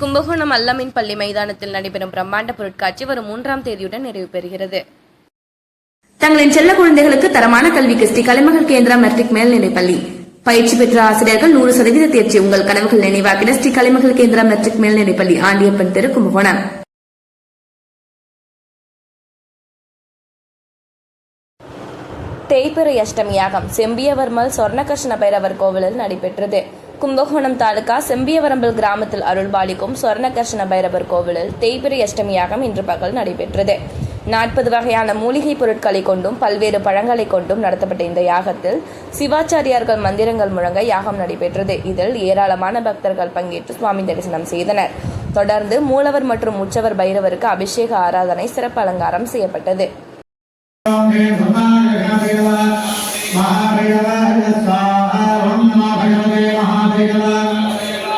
கும்பகோணம் அல்லமின் பள்ளி மைதானத்தில் நடைபெறும் பிரம்மாண்ட பொருட்காட்சி வரும் மூன்றாம் தேதியுடன் நிறைவு பெறுகிறது. தங்களின் செல்ல குழந்தைகளுக்கு தரமான கல்விக்கு ஸ்ரீ கலைமகள் கேந்திரா மெட்ரிக் மேல்நிலைப் பள்ளி. பயிற்சி பெற்ற ஆசிரியர்கள் நூறு சதவீத தேர்ச்சி உங்கள் கனவுகள் நினைவாக்கிட ஸ்ரீ கலைமகள் கேந்திரா மெட்ரிக் மேல்நிலைப் பள்ளி ஆண்டியப்பன் தெரு கும்பகோணம். தேய்பிறை அஷ்டமி யாகம் செம்பியவர்மல் சொர்ணகிருஷ்ண பைரவர் கோவிலில் நடைபெற்றது. கும்பகோணம் தாலுகா செம்பியவரம்பல் கிராமத்தில் அருள்பாலிக்கும் சொர்ணகர்ஷண பைரவர் கோவிலில் தேய்பிறை அஷ்டமி யாகம் இன்று பகல் நடைபெற்றது. நாற்பது வகையான மூலிகை பொருட்களை கொண்டும் பல்வேறு பழங்களை கொண்டும் நடத்தப்பட்ட இந்த யாகத்தில் சிவாச்சாரியார்கள் மந்திரங்கள் முழங்க யாகம் நடைபெற்றது. இதில் ஏராளமான பக்தர்கள் பங்கேற்று சுவாமி தரிசனம் செய்தனர். தொடர்ந்து மூலவர் மற்றும் உற்சவர் பைரவருக்கு அபிஷேக ஆராதனை சிறப்பு அலங்காரம் செய்யப்பட்டது.